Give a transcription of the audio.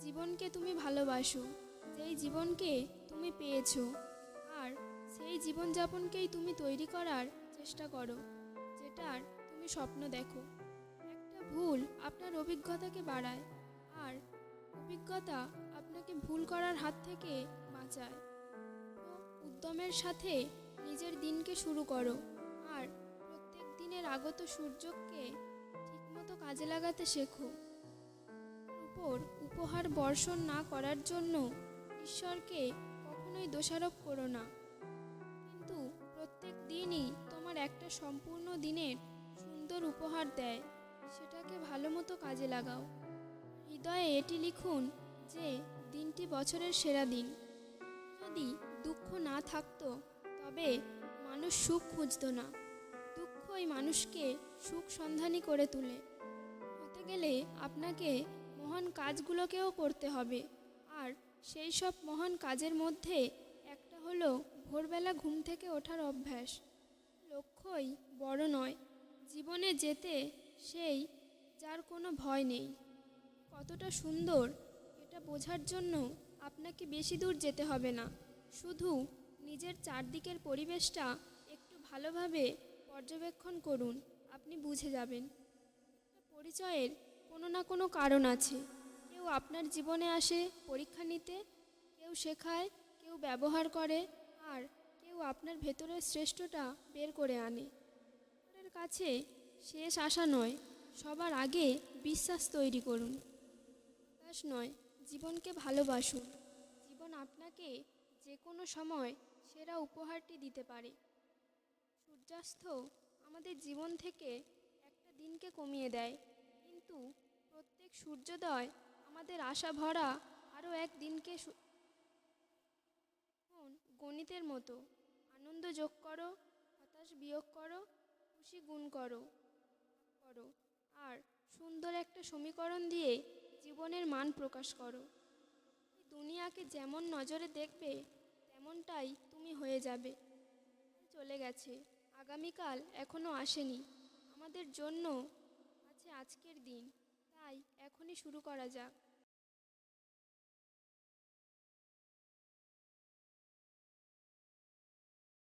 জীবনকে তুমি ভালোবাসো, যেই জীবনকে তুমি পেয়েছ, আর সেই জীবনযাপনকেই তুমি তৈরি করার চেষ্টা করো, যেটার তুমি স্বপ্ন দেখো। একটা ভুল আপনার অভিজ্ঞতাকে বাড়ায়, আর অভিজ্ঞতা আপনাকে ভুল করার হাত থেকে বাঁচায়। উদ্যমের সাথে নিজের দিনকে শুরু করো, আর প্রত্যেক দিনের আগত সূর্যকে ঠিকমতো কাজে লাগাতে শেখো। উপর উপহার বর্ষণ না করার জন্য ঈশ্বরকে কখনোই দোষারোপ করো না। কিন্তু প্রত্যেক দিনই তোমার একটা সম্পূর্ণ দিনের সুন্দর উপহার দেয়, সেটাকে ভালো মতো কাজে লাগাও। হৃদয়ে এটি লিখুন যে, দিনটি বছরের সেরা দিন। যদি দুঃখ না থাকতো, তবে মানুষ সুখ খুঁজতো না। দুঃখই মানুষকে সুখ সন্ধানী করে তোলে। হতে গেলে আপনাকে মহান কাজগুলোকেও করতে হবে। আর সেই সব মহান কাজের মধ্যে একটা হলো ভোরবেলা ঘুম থেকে ওঠার অভ্যাস। লক্ষ্যই বড় নয়, জীবনে যেতে সেই যার কোনো ভয় নেই। কতটা সুন্দর এটা বোঝার জন্য আপনাকে বেশি দূর যেতে হবে না। শুধু নিজের চারদিকের পরিবেশটা একটু ভালোভাবে পর্যবেক্ষণ করুন, আপনি বুঝে যাবেন। পরিচয়ের কোনো না কোনো কারণ আছে। কেউ আপনার জীবনে আসে, পরীক্ষা নিতে, কেউ শেখায়, কেউ ব্যবহার করে, আর কেউ আপনার ভেতরের শ্রেষ্ঠটা বের করে আনে। আপনার কাছে শেষ আশা নয়, সবার আগে বিশ্বাস তৈরি করুন। হতাশ নয়, জীবনকে ভালোবাসুন। জীবন আপনাকে যে কোনো সময় সেরা উপহারটি দিতে পারে। সূর্যাস্ত আমাদের জীবন থেকে একটা দিনকে কমিয়ে দেয়। প্রত্যেক সূর্যোদয়, আমাদের আশা ভরা আরও এক দিনকে গণিতের মতো। আনন্দ যোগ করো, হতাশ বিয়োগ করো, খুশি গুণ করো করো। আর সুন্দর একটা সমীকরণ দিয়ে জীবনের মান প্রকাশ করো। দুনিয়াকে যেমন নজরে দেখবে, তেমনটাই তুমি হয়ে যাবে। চলে গেছে। আগামীকাল এখনও আসেনি। আমাদের জন্য আছে আজকের দিন। তাই এখনই শুরু করা যাক।